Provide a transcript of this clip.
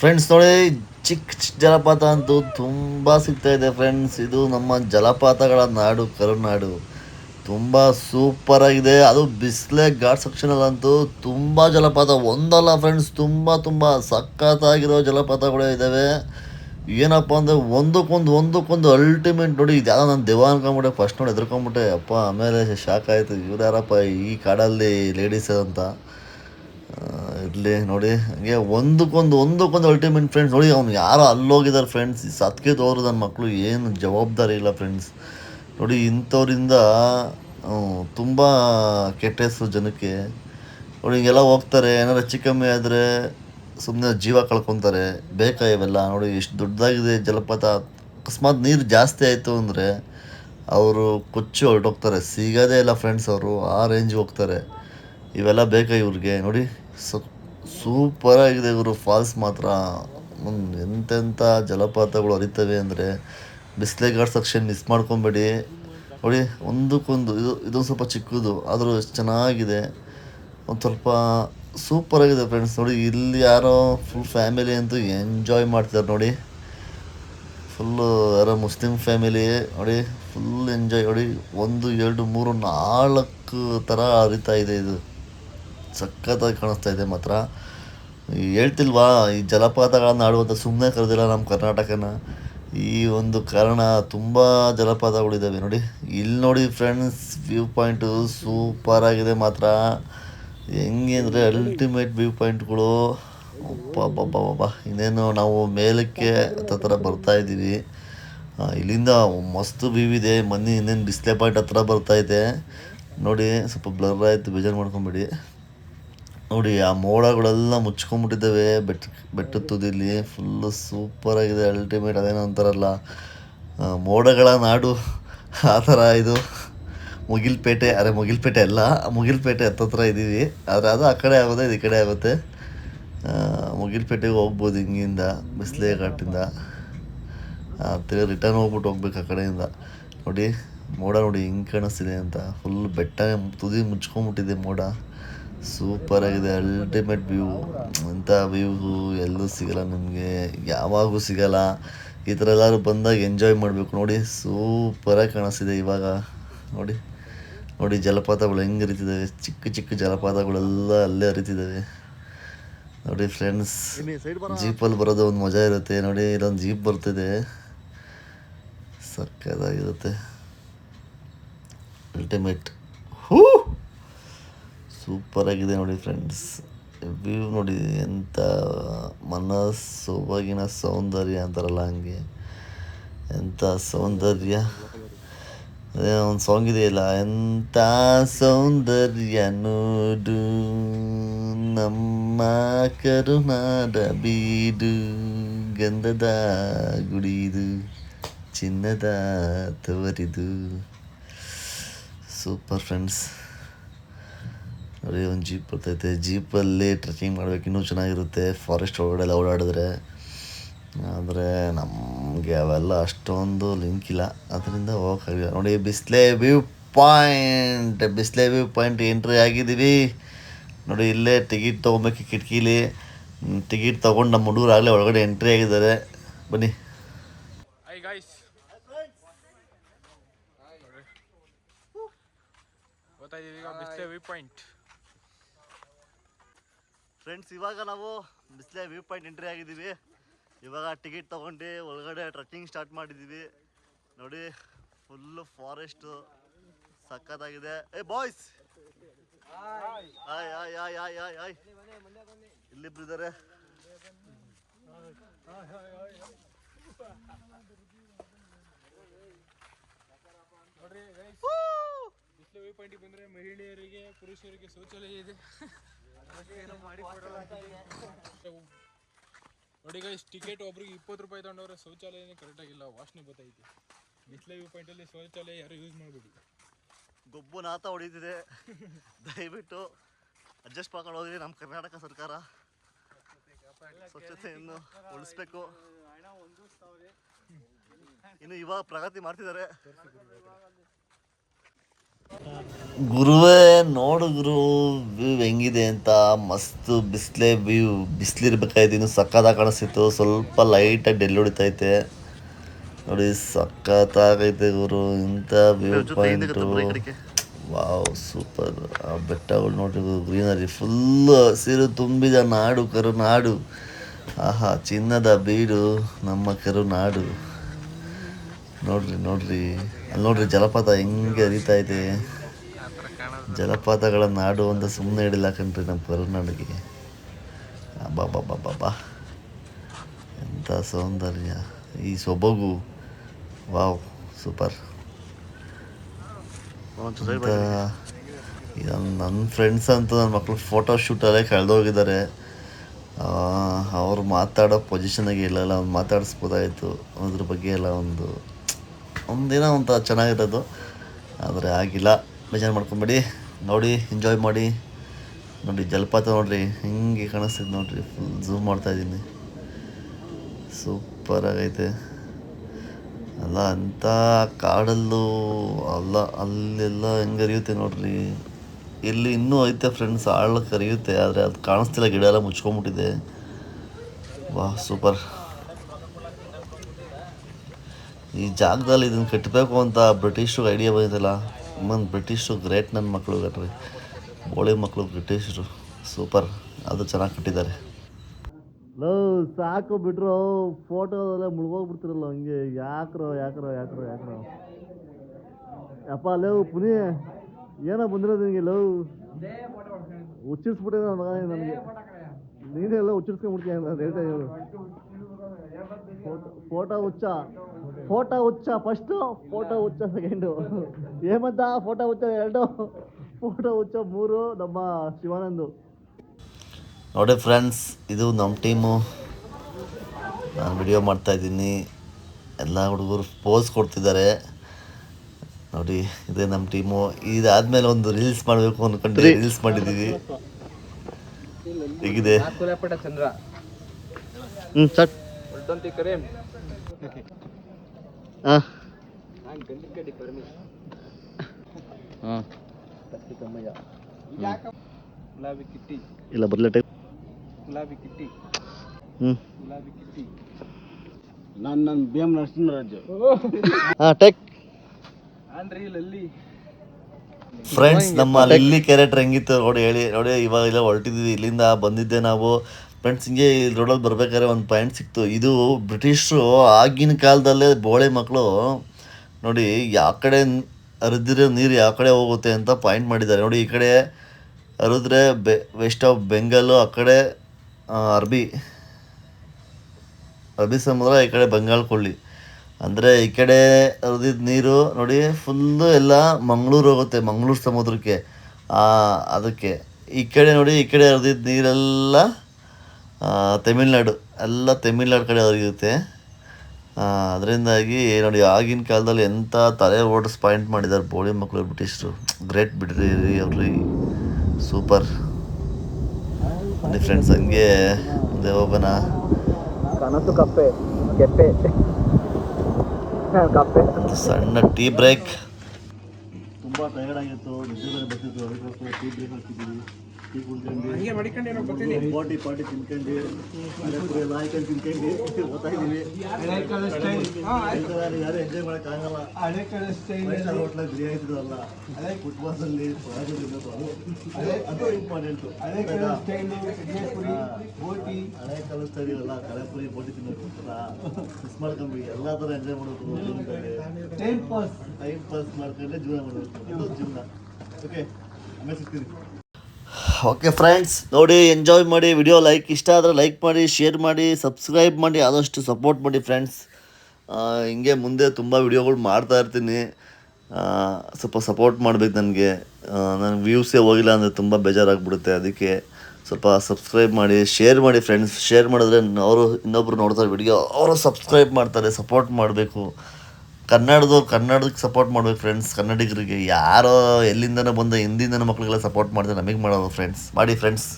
Friends ನೋಡಿ ಚಿಕ್ಕ ಚಿಕ್ಕ ಜಲಪಾತ ಅಂತೂ ತುಂಬ ಸಿಗ್ತಾ ಇದೆ ಫ್ರೆಂಡ್ಸ್ ಇದು ನಮ್ಮ ಜಲಪಾತಗಳ ನಾಡು, ಕರುನಾಡು. ತುಂಬ ಸೂಪರ್ ಆಗಿದೆ. ಅದು ಬಿಸ್ಲೇ ಘಾಟ್ ಸೆಕ್ಷನಲ್ಲಂತೂ ತುಂಬ ಜಲಪಾತ. ಒಂದಲ್ಲ ಫ್ರೆಂಡ್ಸ್ ತುಂಬ ತುಂಬ ಸಖತ್ತಾಗಿರೋ ಜಲಪಾತಗಳೇ ಇದ್ದಾವೆ ಏನಪ್ಪ ಅಂದರೆ ಒಂದಕ್ಕೊಂದು ಒಂದಕ್ಕೊಂದು ಅಲ್ಟಿಮೇಟ್ ನೋಡಿ, ಇದು ಯಾವುದೋ ನಾನು ದೆವ್ವ ಅನ್ಕೊಂಬಿಟ್ಟೆ ಫಸ್ಟ್ ನೋಡಿ ಎದ್ರಕೊಂಬಿಟ್ಟೆ. ಅಪ್ಪ, ಆಮೇಲೆ ಶಾಕ್ ಆಯಿತು. ಇವ್ರು ಯಾರಪ್ಪ ಈ ಕಾಡಲ್ಲಿ ಲೇಡೀಸ್ ಅಂತ. ಇರಲಿ, ನೋಡಿ. ಹಂಗೆ ಒಂದಕ್ಕೊಂದು ಒಂದಕ್ಕೊಂದು ಅಲ್ಟಿಮೇಟ್ ಫ್ರೆಂಡ್ಸ್ ನೋಡಿ, ಅವ್ನು ಯಾರೋ ಅಲ್ಲೋಗಿದ್ದಾರೆ ಫ್ರೆಂಡ್ಸ್ ಸತ್ಕೆ ತೋರು ನನ್ನ ಮಕ್ಕಳು ಏನು ಜವಾಬ್ದಾರಿ ಇಲ್ಲ ಫ್ರೆಂಡ್ಸ್ ನೋಡಿ, ಇಂಥವ್ರಿಂದ ತುಂಬ ಕೆಟ್ಟ ಹೆಸರು ಜನಕ್ಕೆ. ನೋಡಿ, ಹಿಂಗೆಲ್ಲ ಹೋಗ್ತಾರೆ, ಏನಾರು ಹೆಚ್ಚು ಕಮ್ಮಿ ಆದರೆ ಸುಮ್ಮನೆ ಜೀವ ಕಳ್ಕೊತಾರೆ. ಬೇಕಾ ಇವೆಲ್ಲ? ನೋಡಿ ಎಷ್ಟು ದೊಡ್ಡದಾಗಿದೆ ಜಲಪಾತ. ಅಕಸ್ಮಾತ್ ನೀರು ಜಾಸ್ತಿ ಆಯಿತು ಅಂದರೆ ಅವರು ಕೊಚ್ಚು ಹೊರಟೋಗ್ತಾರೆ. ಸಿಗೋದೇ ಇಲ್ಲ ಫ್ರೆಂಡ್ಸ್ ಅವರು, ಆ ರೇಂಜ್ಗೆ ಹೋಗ್ತಾರೆ. ಇವೆಲ್ಲ ಬೇಕಾ ಇವ್ರಿಗೆ? ನೋಡಿ ಸೂಪರ್ ಆಗಿದೆ ಇವರು ಫಾಲ್ಸ್ ಮಾತ್ರ. ಎಂತೆಂಥ ಜಲಪಾತಗಳು ಅರಿತವೆ ಅಂದರೆ ಬಿಸ್ಲೆ ಘಾಟ್ ಸೆಕ್ಷನ್ ಮಿಸ್ ಮಾಡ್ಕೊಬೇಡಿ. ನೋಡಿ, ಒಂದಕ್ಕೊಂದು, ಇದು, ಇದೊಂದು ಸ್ವಲ್ಪ ಚಿಕ್ಕದು, ಆದರೂ ಎಷ್ಟು ಚೆನ್ನಾಗಿದೆ. ಒಂದು ಸ್ವಲ್ಪ ಸೂಪರ್ ಆಗಿದೆ ಫ್ರೆಂಡ್ಸ್ ನೋಡಿ, ಇಲ್ಲಿ ಯಾರೋ ಫುಲ್ ಫ್ಯಾಮಿಲಿ ಅಂತೂ ಎಂಜಾಯ್ ಮಾಡ್ತಿದ್ದಾರೆ ನೋಡಿ. ಫುಲ್ಲು ಯಾರೋ ಮುಸ್ಲಿಮ್ ಫ್ಯಾಮಿಲಿ ನೋಡಿ ಫುಲ್ ಎಂಜಾಯ್ ನೋಡಿ, ಒಂದು, ಎರಡು, ಮೂರು, ನಾಲ್ಕು ಥರ ಹರಿತಾ ಇದೆ ಇದು. ಸಖತ್ತಾಗಿ ಕಾಣಿಸ್ತಾ ಇದೆ ಮಾತ್ರ. ಹೇಳ್ತಿಲ್ವಾ, ಈ ಜಲಪಾತಗಳನ್ನು ಆಡುವಂಥ ಸುಮ್ಮನೆ ಕರೆದಿಲ್ಲ ನಮ್ಮ ಕರ್ನಾಟಕನ. ಈ ಒಂದು ಕಾರಣ ತುಂಬ ಜಲಪಾತಗಳಿದ್ದಾವೆ ನೋಡಿ. ಇಲ್ಲಿ ನೋಡಿ ಫ್ರೆಂಡ್ಸ್, ವ್ಯೂ ಪಾಯಿಂಟು ಸೂಪರ್ ಆಗಿದೆ ಮಾತ್ರ. ಹೆಂಗೆ ಅಂದರೆ ಅಲ್ಟಿಮೇಟ್ ವ್ಯೂ ಪಾಯಿಂಟ್ಗಳು. ಅಬ್ಬಬ್ಬಬ್ಬಬ್ಬ. ಇನ್ನೇನು ನಾವು ಮೇಲಕ್ಕೆ ಹತ್ರ ಬರ್ತಾ ಇದ್ದೀವಿ. ಇಲ್ಲಿಂದ ಮಸ್ತ್ ವ್ಯೂ ಇದೆ. ಮೊನ್ನೆ ಇನ್ನೇನು ಡಿಸ್ಪ್ಲೇ ಪಾಯಿಂಟ್ ಹತ್ರ ಬರ್ತಾ ಇದೆ. ನೋಡಿ, ಸ್ವಲ್ಪ ಬ್ಲರ್ ಆಯಿತು, ಬೇಜಾರು ಮಾಡ್ಕೊಂಬಿಡಿ. ನೋಡಿ, ಆ ಮೋಡಗಳೆಲ್ಲ ಮುಚ್ಕೊಂಡ್ಬಿಟ್ಟಿದ್ದಾವೆ ಬೆಟ್ಟ ಬೆಟ್ಟದ ತುದಿಲಿ ಫುಲ್ಲು ಸೂಪರಾಗಿದೆ ಅಲ್ಟಿಮೇಟ್ ಅದೇನೋ ಅಂತಾರಲ್ಲ. ಮೋಡಗಳ ನಾಡು ಆ ಥರ ಇದು. ಮುಗಿಲ್ಪೇಟೆ, ಅರೆ ಮುಗಿಲ್ಪೇಟೆ ಅಲ್ಲ, ಮುಗಿಲ್ಪೇಟೆ ಹತ್ತತ್ರ ಇದ್ದೀವಿ. ಆದರೆ ಅದು ಆ ಕಡೆ ಆಗುತ್ತೆ, ಇದು ಈ ಕಡೆ ಆಗುತ್ತೆ. ಮುಗಿಲ್ಪೇಟೆಗೆ ಹೋಗ್ಬೋದು ಹಿಂಗಿಂದ ಬಿಸಿಲೇ ಘಾಟಿಂದ ತಿರ್ಗಿ ರಿಟರ್ನ್ ಹೋಗ್ಬಿಟ್ಟು ಹೋಗ್ಬೇಕು ಆ ಕಡೆಯಿಂದ. ನೋಡಿ, ಮೋಡ ನೋಡಿ ಹಿಂಗೆ ಕಾಣಿಸ್ತಿದೆ ಅಂತ. ಫುಲ್ ಬೆಟ್ಟ ತುದಿ ಮುಚ್ಕೊಂಬಿಟ್ಟಿದೆ ಮೋಡ. ಸೂಪರ್ ಆಗಿದೆ ಅಲ್ಟಿಮೇಟ್ ವ್ಯೂ ಇಂಥ ವ್ಯೂ ಎಲ್ಲೂ ಸಿಗಲ್ಲ ನಿಮಗೆ, ಯಾವಾಗೂ ಸಿಗಲ್ಲ. ಈ ಥರ ಎಲ್ಲರೂ ಬಂದಾಗ ಎಂಜಾಯ್ ಮಾಡಬೇಕು. ನೋಡಿ ಸೂಪರಾಗಿ ಕಾಣಿಸ್ತಿದೆ ಇವಾಗ. ನೋಡಿ ನೋಡಿ, ಜಲಪಾತಗಳು ಹೆಂಗೆ ಹರಿತಿದ್ದಾವೆ ಚಿಕ್ಕ ಚಿಕ್ಕ ಜಲಪಾತಗಳೆಲ್ಲ ಅಲ್ಲೇ ಹರಿತಿದ್ದಾವೆ ನೋಡಿ ಫ್ರೆಂಡ್ಸ್ ಜೀಪಲ್ಲಿ ಬರೋದು ಒಂದು ಮಜಾ ಇರುತ್ತೆ. ನೋಡಿ, ಇಲ್ಲೊಂದು ಜೀಪ್ ಬರ್ತಿದೆ. ಸಕ್ಕದಾಗಿರುತ್ತೆ ಅಲ್ಟಿಮೇಟ್ ಸೂಪರ್ ಆಗಿದೆ ನೋಡಿ ಫ್ರೆಂಡ್ಸ್ ವ್ಯೂ ನೋಡಿ ಎಂಥ ಮನಸ್ಸು ಸೊಬಗಿನ ಸೌಂದರ್ಯ ಅಂತಾರಲ್ಲ ಹಂಗೆ. ಎಂಥ ಸೌಂದರ್ಯ? ಅದೇ ಒಂದು ಸಾಂಗ್ ಇದೆಯಲ್ಲ ಎಂಥ ಸೌಂದರ್ಯ ನೋಡು. ನಮ್ಮ ಕರುನಾಡ ಬೀಡು, ಗಂಧದ ಗುಡಿದು, ಚಿನ್ನದ ತವರಿದು. ಸೂಪರ್ ಫ್ರೆಂಡ್ಸ್ ನೋಡಿ ಒಂದು ಜೀಪ್ ಬರ್ತೈತೆ. ಜೀಪಲ್ಲಿ ಟ್ರೆಕ್ಕಿಂಗ್ ಮಾಡ್ಬೇಕು ಇನ್ನೂ ಚೆನ್ನಾಗಿರುತ್ತೆ. ಫಾರೆಸ್ಟ್ ಒಳಗಡೆ ಎಲ್ಲ ಓಡಾಡಿದ್ರೆ. ಆದರೆ ನಮಗೆ ಅವೆಲ್ಲ ಅಷ್ಟೊಂದು ಲಿಂಕ್ ಇಲ್ಲ. ಅದರಿಂದ ಹೋಗೋಕ್ಕಾಗಿಲ್ಲ ನೋಡಿ Bisle view point Bisle view point entry ಆಗಿದ್ದೀವಿ. ನೋಡಿ ಇಲ್ಲೇ ಟಿಕೆಟ್ ತೊಗೊಬೇಕು ಕಿಟಕಿಲಿ. ಟಿಕೆಟ್ ತೊಗೊಂಡು ನಮ್ಮ ಹುಡುಗರು ಆಗಲೇ ಒಳಗಡೆ ಎಂಟ್ರಿ ಆಗಿದ್ದಾರೆ. ಬನ್ನಿ. ಹಾಯ್ ಗಾಯ್ಸ್ ಈಗ ಬಿಸ್ಲೆ ವ್ಯೂ ಪಾಯಿಂಟ್ ಫ್ರೆಂಡ್ಸ್ ಇವಾಗ ನಾವು ಬಿಸ್ಲೆ ವ್ಯೂ ಪಾಯಿಂಟ್ ಎಂಟ್ರಿ ಆಗಿದ್ದೀವಿ. ಇವಾಗ ಟಿಕೆಟ್ ತೊಗೊಂಡು ಒಳಗಡೆ ಟ್ರೆಕ್ಕಿಂಗ್ ಸ್ಟಾರ್ಟ್ ಮಾಡಿದ್ದೀವಿ. ನೋಡಿ ಫುಲ್ಲು ಫಾರೆಸ್ಟು ಸಕ್ಕತ್ತಾಗಿದೆ ಏ ಬಾಯ್ಸ್ ಆಯ್ ಆಯ್ ಆಯ್ ಆಯ್ ಆಯ್ ಆಯ್ ಇಲ್ಲಿಬ್ರು ಇದ್ದಾರೆ ನೋಡ್ರಿ ಬಿಸ್ಲೆ ವ್ಯೂ ಪಾಯಿಂಟಿಗೆ ಬಂದ್ರೆ ಮಹಿಳೆಯರಿಗೆ ಪುರುಷರಿಗೆ ಶೌಚಾಲಯ ಇದೆ. ನೋಡಿ ಗೈಸ್ ಟಿಕೆಟ್ ಒಬ್ರಿಗೆ ಇಪ್ಪತ್ತು ರೂಪಾಯಿ ತಗೊಂಡವ್ರೆ ಶೌಚಾಲಯನೇ ಕರೆಕ್ಟಾಗಿಲ್ಲ ವಾಸನೆ ಬರ್ತೈತಿ ಬಿಸ್ಲೆ ವ್ಯೂ ಪಾಯಿಂಟಲ್ಲಿ ಶೌಚಾಲಯ ಯಾರು ಯೂಸ್ ಮಾಡಬೇಡಿ. ಗೊಬ್ಬು ನಾತ ಹೊಡಿತಿದೆ. ದಯವಿಟ್ಟು ಅಡ್ಜಸ್ಟ್ ಮಾಡ್ಕೊಂಡು ಹೋಗಿ ನಮ್ಮ ಕರ್ನಾಟಕ ಸರ್ಕಾರ. ಸ್ವಚ್ಛತೆಯನ್ನು ಉಳಿಸ್ಬೇಕು. ಇನ್ನು ಇವಾಗ ಪ್ರಗತಿ ಮಾಡ್ತಿದ್ದಾರೆ. ಗುರುವೇ ನೋಡು ಗುರು ವ್ಯೂ ಹೆಂಗಿದೆ ಅಂತ. ಮಸ್ತ್ ಬಿಸಿಲೇ ವ್ಯೂ ಬಿಸಿಲಿರ್ಬೇಕಾಯ್ತು ಇನ್ನು ಸಕ್ಕತ್ತಾಗಿ ಕಾಣಿಸ್ತಿತ್ತು. ಸ್ವಲ್ಪ ಲೈಟಾಗಿ ಡೆಲ್ಲಿ ಹೊಡಿತೈತೆ. ನೋಡಿ ಸಕ್ಕತ್ತಾಗೈತೆ ಗುರು ಇಂಥ ವ್ಯೂ ಪಾಯಿಂಟು ವಾವ್ ಸೂಪರ್. ಆ ಬೆಟ್ಟಗಳು ನೋಡಿ ಗ್ರೀನರಿ ಫುಲ್ ಹಸಿರು ತುಂಬಿದ ನಾಡು ಕರುನಾಡು. ಆಹಾ ಚಿನ್ನದ ಬೀಡು ನಮ್ಮ ಕರುನಾಡು. ನೋಡ್ರಿ ನೋಡ್ರಿ ಅಲ್ಲಿ ನೋಡ್ರಿ ಜಲಪಾತ ಹೆಂಗೆ ಇದೆ. ಜಲಪಾತಗಳ ನಾಡು ಅಂತ ಸುಮ್ಮನೆ ಹಿಡಿಲ್ಲ ಕಣ್ರಿ ನಮ್ಮ ಕರುನಾಡಿಗೆ. ಬಾ ಎಂಥ ಸೌಂದರ್ಯ. ಈ ಸೊಬಗು. Wow, super. ನನ್ನ ಫ್ರೆಂಡ್ಸ್ ಅಂತ ನನ್ನ ಮಕ್ಕಳು ಫೋಟೋ ಶೂಟಲ್ಲೇ ಕಳೆದೋಗಿದ್ದಾರೆ ಅವ್ರು ಮಾತಾಡೋ ಪೊಸಿಷನಾಗೆ ಇಲ್ಲಲ್ಲ, ಅವ್ನು ಮಾತಾಡಿಸ್ಬೋದಾಯಿತು. ಅದ್ರ ಬಗ್ಗೆ ಎಲ್ಲ ಒಂದು ಒಂದಿನ ಒಂಥರ ಚೆನ್ನಾಗಿರೋದು. ಆದರೆ ಆಗಿಲ್ಲ. ಬೇಜಾರು ಮಾಡ್ಕೊಂಬೇಡಿ. ನೋಡಿ ಎಂಜಾಯ್ ಮಾಡಿ. ನೋಡಿ, ಜಲಪಾತ ನೋಡ್ರಿ, ಹಿಂಗೆ ಕಾಣಿಸ್ತಿದೆ ನೋಡಿರಿ ಫುಲ್ ಝೂಮ್ ಮಾಡ್ತಾಯಿದ್ದೀನಿ ಸೂಪರಾಗೈತೆ ಅಲ್ಲ, ಅಂಥ ಕಾಡಲ್ಲೂ ಅಲ್ಲ, ಅಲ್ಲೆಲ್ಲ ಹೆಂಗೆ ಅರಿಯುತ್ತೆ ನೋಡ್ರಿ. ಇಲ್ಲಿ ಇನ್ನೂ ಐತೆ ಫ್ರೆಂಡ್ಸ್ ಆಳಕ್ಕೆ ಕರಿಯುತ್ತೆ ಆದರೆ ಅದು ಕಾಣಿಸ್ತಿಲ್ಲ, ಗಿಡ ಎಲ್ಲ ಮುಚ್ಕೊಂಬಿಟ್ಟಿದೆ. ವಾಹ್ ಸೂಪರ್ ಈ ಜಾಗದಲ್ಲಿ ಇದನ್ನು ಕಟ್ಟಬೇಕು ಅಂತ ಬ್ರಿಟಿಷರು ಐಡಿಯಾ ಬಂದಿದ್ದಲ್ಲ ಒಂದು ಬ್ರಿಟಿಷರು ಗ್ರೇಟ್ ನನ್ನ ಮಕ್ಕಳು ಕಟ್ರಿ ಬೋಳಿ ಮಕ್ಕಳು ಬ್ರಿಟಿಷರು. ಸೂಪರ್ ಅದು ಚೆನ್ನಾಗಿ ಕಟ್ಟಿದ್ದಾರೆ. ಲೋ, ಸಾಕು ಬಿಟ್ರು. ಫೋಟೋ ಎಲ್ಲ ಮುಳುಗೋಗ್ಬಿಡ್ತಿರಲ್ಲ ಹಂಗೆ. ಯಾಕ್ರೋ ಯಾಕ್ರೋ ಯಾಕ್ರೋ ಯಾಕ್ರೋ. ಅಪ್ಪ ಲವ್ ಪುನಿ, ಏನೋ ಬಂದಿರೋದು ನಿಮಗೆ ಲವ್ ಹುಚ್ಚಿಡ್ಸ್ಬಿಟ್ಟೆ ನನ್ನ ಮಗ ನನಗೆ. ನೀನೆಲ್ಲ ಉಚ್ಚರಿಸ್ಕೊಂಡ್ಬಿಡ್ತೀಯ ರೇಟ್ ಇರೋದು ಫೋಟೋ ಹುಚ್ಚ. ಫೋಟೋ ಹುಚ್ಚ ಫಸ್ಟು ಫೋಟೋ ಹುಚ್ಚ ಸೆಕೆಂಡು ಏಮಂತ ಫೋಟೋ ಹುಚ್ಚ ಎರಡು ಫೋಟೋ ಹುಚ್ಚ ಮೂರು ನಮ್ಮ ಶಿವಾನಂದು. ನೋಡಿ ಫ್ರೆಂಡ್ಸ್ ಇದು ನಮ್ಮ ಟೀಮು ನಾನು ವಿಡಿಯೋ ಮಾಡ್ತಾ ಇದ್ದೀನಿ. ಎಲ್ಲ ಹುಡುಗರು ಪೋಸ್ ಕೊಡ್ತಿದ್ದಾರೆ. ನೋಡಿ ಇದೇ ನಮ್ಮ ಟೀಮು ಇದಾದ್ಮೇಲೆ ಒಂದು ರೀಲ್ಸ್ ಮಾಡಬೇಕು ಅಂದ್ಕೊಂಡು ರೀಲ್ಸ್ ಮಾಡಿದ್ದೀವಿ ಹೀಗಿದೆ? ಚಂದ್ರ. ಹ್ಞೂ ಸರ್. ಕರೀಂ. ಹಾಂ. ಹಾಂ. ಗುಲಾಬಿ ಕಿಟ್ಟಿ. ಇಲ್ಲ ಬರಲೇ ಟೈಪ್ ಗುಲಾಬಿ ಕಿಟ್ಟಿ. ಹ್ಞೂ ಗುಲಾಬಿ ಕಿಟ್ಟಿ. ನಾನು ನನ್ನ ಬಿ ಎಂ ನರಸಿಂಹರಾಜು. ಹಾಂ ಟೆಕ್. ಆಂಡ್ರಿ ಲಲ್ಲಿ. ಫ್ರೆಂಡ್ಸ್ ನಮ್ಮ ಲಿಲ್ಲಿ ಕ್ಯಾರೆಕ್ಟರ್ ಹೆಂಗಿತ್ತು ನೋಡಿ ಹೇಳಿ ನೋಡಿ ಇವಾಗ ಇಲ್ಲ ಹೊರಟಿದ್ವಿ ಇಲ್ಲಿಂದ ಬಂದಿದ್ದೆ ನಾವು. ಫ್ರೆಂಡ್ಸ್ ಹಿಂಗೆ ಇಲ್ಲಿ ರೋಡಲ್ಲಿ ಬರ್ಬೇಕಾದ್ರೆ ಒಂದು ಪಾಯಿಂಟ್ ಸಿಕ್ತು. ಇದು ಬ್ರಿಟಿಷರು ಆಗಿನ ಕಾಲದಲ್ಲೇ ಬೋಳೆ ಮಕ್ಕಳು ನೋಡಿ ಯಾವ ಕಡೆ ಹರಿದಿರೋ ನೀರು ಯಾವ ಕಡೆ ಹೋಗುತ್ತೆ ಅಂತ ಪಾಯಿಂಟ್ ಮಾಡಿದ್ದಾರೆ. ನೋಡಿ ಈ ಕಡೆ ಹರಿದ್ರೆ ಬೆ ವೆಸ್ಟ್ ಆಫ್ ಬೆಂಗಾಲು ಆ ಕಡೆ ಅರಬಿ, ಅರ್ಬಿ ಸಮುದ್ರ, ಈ ಕಡೆ ಬಂಗಾಳ ಕೊಳ್ಳಿ. ಅಂದರೆ ಈ ಕಡೆ ಹರಿದಿದ್ದ ನೀರು, ನೋಡಿ ಫುಲ್ಲು ಎಲ್ಲ ಮಂಗಳೂರು ಹೋಗುತ್ತೆ, ಮಂಗಳೂರು ಸಮುದ್ರಕ್ಕೆ. ಅದಕ್ಕೆ. ಈ ಕಡೆ ನೋಡಿ, ಈ ಕಡೆ ಹರಿದಿದ್ದ ನೀರೆಲ್ಲ ತಮಿಳ್ನಾಡು ಎಲ್ಲ ತಮಿಳ್ನಾಡು ಕಡೆ ಹರಿಯುತ್ತೆ. ಅದರಿಂದಾಗಿ ನೋಡಿ ಆಗಿನ ಕಾಲದಲ್ಲಿ ಎಂಥ ತಲೆ ಓಡಿಸ್ ಪಾಯಿಂಟ್ ಮಾಡಿದ್ದಾರೆ ಬೋಳಿ ಮಕ್ಕಳು ಬ್ರಿಟಿಷರು. ಗ್ರೇಟ್ ಬಿಡ್ರಿ ಅವ್ರಿ ಸೂಪರ್. ಬನ್ನಿ ಫ್ರೆಂಡ್ಸ್ ಹಂಗೆ ಮುಂದೆ ಹೋಗೋಣ. ಕನಸು ಕಪ್ಪೆ ಕೆಪ್ಪೆ. ಸಣ್ಣ ಟೀ ಬ್ರೇಕ್. ತುಂಬ ಟೈರ್ಡ್ ಆಗಿತ್ತು ನಿದ್ದೆ ಬೇರೆ ಬರ್ತಿತ್ತು ಅದಕ್ಕೋಸ್ಕರ ಟೀ ಬ್ರೇಕ್ ಹಾಕಿದ್ದೀವಿ ಟೀ ಕುಡ್ಕೊಂಡು ಪಾಟಿ ಪಾಟಿ ತಿನ್ಕೊಂಡು ಎಲ್ಲ ಹಾಕೊಂಡು ತಿನ್ಕೊಂಡು ಓದ್ತಾ ಯಾರು ಎಂಜಾಯ್ ಮಾಡೋಕ್ಕಾಗಲ್ಲ ಹಳೆ ಕಾಲ ಸ್ಟೈಲ್ ವಯಸ್ಸಾದ ಹೋಟ್ಲಾಗ ಬಿರಿಯಾನಿ ಇದ್ರಲ್ಲ ಅದೇ ಫುಟ್ಬಾಲ್ಸಲ್ಲಿ ಅದು. ಅದು ಇಂಪಾರ್ಟೆಂಟು ಹಳೆ ಹಳೆ ಕಾಲ ಸ್ಟೈಲ್ ಇರಲ್ಲ ಕಳೆಪುರಿ ಬೋಟಿ ತಿನ್ನೋಕೆ ಮಿಸ್ ಮಾಡ್ಕೊಂಡ್ವಿ. ಎಲ್ಲ ಥರ ಎಂಜಾಯ್ ಮಾಡೋದು ಟೈಮ್ ಪಾಸ್ ಟೈಮ್ ಪಾಸ್ ಮಾಡ್ಕೊಂಡ್ರೆ ಜೀವನ ಮಾಡಬೇಕು ಜೀವನ. ಓಕೆ ಆಮೇಲೆ ಸಿಗ್ತೀನಿ. ಓಕೆ ಫ್ರೆಂಡ್ಸ್ ನೋಡಿ ಎಂಜಾಯ್ ಮಾಡಿ ವಿಡಿಯೋ ಲೈಕ್ ಇಷ್ಟ ಆದರೆ ಲೈಕ್ ಮಾಡಿ ಶೇರ್ ಮಾಡಿ ಸಬ್ಸ್ಕ್ರೈಬ್ ಮಾಡಿ, ಆದಷ್ಟು ಸಪೋರ್ಟ್ ಮಾಡಿ ಫ್ರೆಂಡ್ಸ್ ಹಿಂಗೆ ಮುಂದೆ ತುಂಬ ವಿಡಿಯೋಗಳು ಮಾಡ್ತಾ ಇರ್ತೀನಿ. ಸ್ವಲ್ಪ ಸಪೋರ್ಟ್ ಮಾಡಬೇಕು ನನಗೆ. ನನ್ನ ವ್ಯೂಸೇ ಹೋಗಿಲ್ಲ ಅಂದರೆ ತುಂಬ ಬೇಜಾರಾಗ್ಬಿಡುತ್ತೆ. ಅದಕ್ಕೆ ಸ್ವಲ್ಪ ಸಬ್ಸ್ಕ್ರೈಬ್ ಮಾಡಿ ಶೇರ್ ಮಾಡಿ ಫ್ರೆಂಡ್ಸ್ ಶೇರ್ ಮಾಡಿದ್ರೆ ಅವರು ಇನ್ನೊಬ್ರು ನೋಡ್ತಾರೆ ವಿಡಿಯೋ ಅವರು ಸಬ್ಸ್ಕ್ರೈಬ್ ಮಾಡ್ತಾರೆ ಸಪೋರ್ಟ್ ಮಾಡಬೇಕು. ಕನ್ನಡದು, ಕನ್ನಡಕ್ಕೆ ಸಪೋರ್ಟ್ ಮಾಡ್ಬೇಕು ಫ್ರೆಂಡ್ಸ್ ಕನ್ನಡಿಗರಿಗೆ ಯಾರೋ ಎಲ್ಲಿಂದನೋ ಬಂದ ಹಿಂದಿಂದನೋ ಮಕ್ಕಳಿಗೆಲ್ಲ ಸಪೋರ್ಟ್ ಮಾಡಿದ್ರೆ ನಮಗೆ ಮಾಡೋದು ಫ್ರೆಂಡ್ಸ್ ಮಾಡಿ ಫ್ರೆಂಡ್ಸ್